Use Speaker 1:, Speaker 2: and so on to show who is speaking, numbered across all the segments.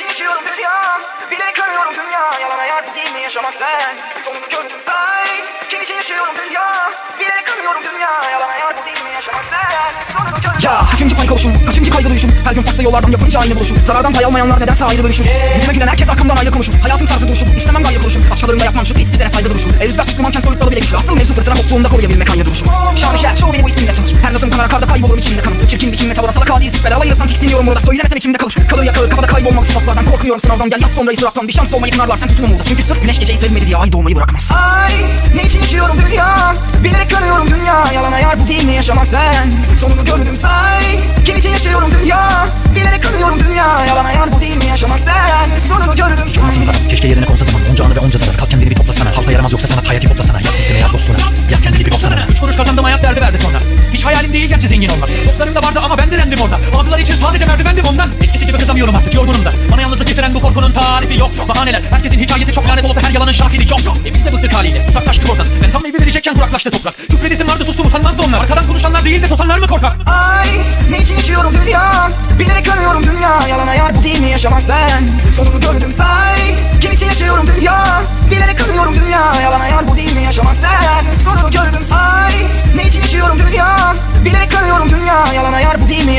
Speaker 1: için yaşıyorum dünya Bilerek ölüyorum dünya Yalan hayal bu değil mi? Yaşamak sen. Sonunu gördüm say Kim için yaşıyorum dünya Bilerek ölüyorum dünya Yalan hayal bu değil mi? Yaşamak sen. Sonunu gördüm
Speaker 2: Ya kaçıncı panik oluşum, kaçıncı kaygı duyuşum? Her gün farklı yollardan yapınca aynı buluşum. Zarardan pay almayanlar nedense ayrı bölüşür? Yüzüme gülen herkes arkamdan ayrı konuşur. Hayatım tarzı duruşum, istemem gayrı kuruşum Başkalarında yapmam şu pis düzene saygı duruşum. El rüzgar sıkılmanken soyutladı bile güçlü Asıl mevzu fırtına koptuğunda koruyabilmek aynı duruşum. Şanışer çoğu beni bu isimle tanır Her nazım kanar karda kaybolurum içimde kanım. Çirkin biçimle tavır salak izlik bela Yarısından tiksiniyorum burada. Söylemesem içimde kalır. Kalır yakılır kafada kaybolmalı sıfatlardan Korkmuyorum sınavdan gel yaz sonrayı surattan Bir şans olmayı kınarlar sen burada Çünkü sırf güneş geceyi sevmedi diye ay doğmayı bırakmaz.
Speaker 1: Ay ne için yaşıyorum dünya? Bilerek ölüyorum dünya. Yalan hayal bu değil mi yaşamak sen Sonunu gördüm say. Kim için yaşıyorum dünya? Bilerek ölüyorum dünya. Yalan hayal bu değil mi yaşamak sen Sonunu gördüm say.
Speaker 3: Keşke yerine konsa zaman. Onca anı ve onca zarar Kalk kendini bir toplasana. Halka yaramaz yoksa sanat hayati toplasana. Yaz sisteme yaz dostuna. Yaz kendini bir boksana
Speaker 4: Üç kuruş kazandım hayat derdi verdi sonra. Hiç hayalim değil gerçi zengin olmak. Dostlarım da vardı ama ben direndim orada. Bazıları için sadece merdivendim ondan. Eskisi gibi kızamıyorum artık yorgunum da. Bana yalnızlık getiren bu korkunun tarifi yok. Bahaneler herkesin hikayesi çok lanet olsa her yalanın şahidi yok. E biz de bıktık haliyle uzaklaştık oradan Ben tam meyve verecekken kuraklaştı toprak. Küfredesim vardı sustum utanmazdı onlar. Arkadan konuşanlar değil de susanlar mı korkak?
Speaker 1: Ay ne için yaşıyorum dünya? Bilerek ölüyorum dünya. Yalan hayal bu değil mi yaşamak sen? Sonunu gördüm say. Kim için yaşıyorum dünya? Bilerek ölüyorum dünya. Yalan hayal bu değil mi yaşamak sen? Sonunu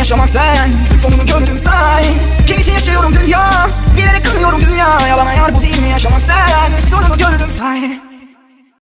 Speaker 1: yaşamak sen. Sonunu gördüm say. Kim için yaşıyorum dünya. Bilerek ölüyorum dünya Yalan hayal bu değil mi? Yaşamak sen. Sonunu gördüm say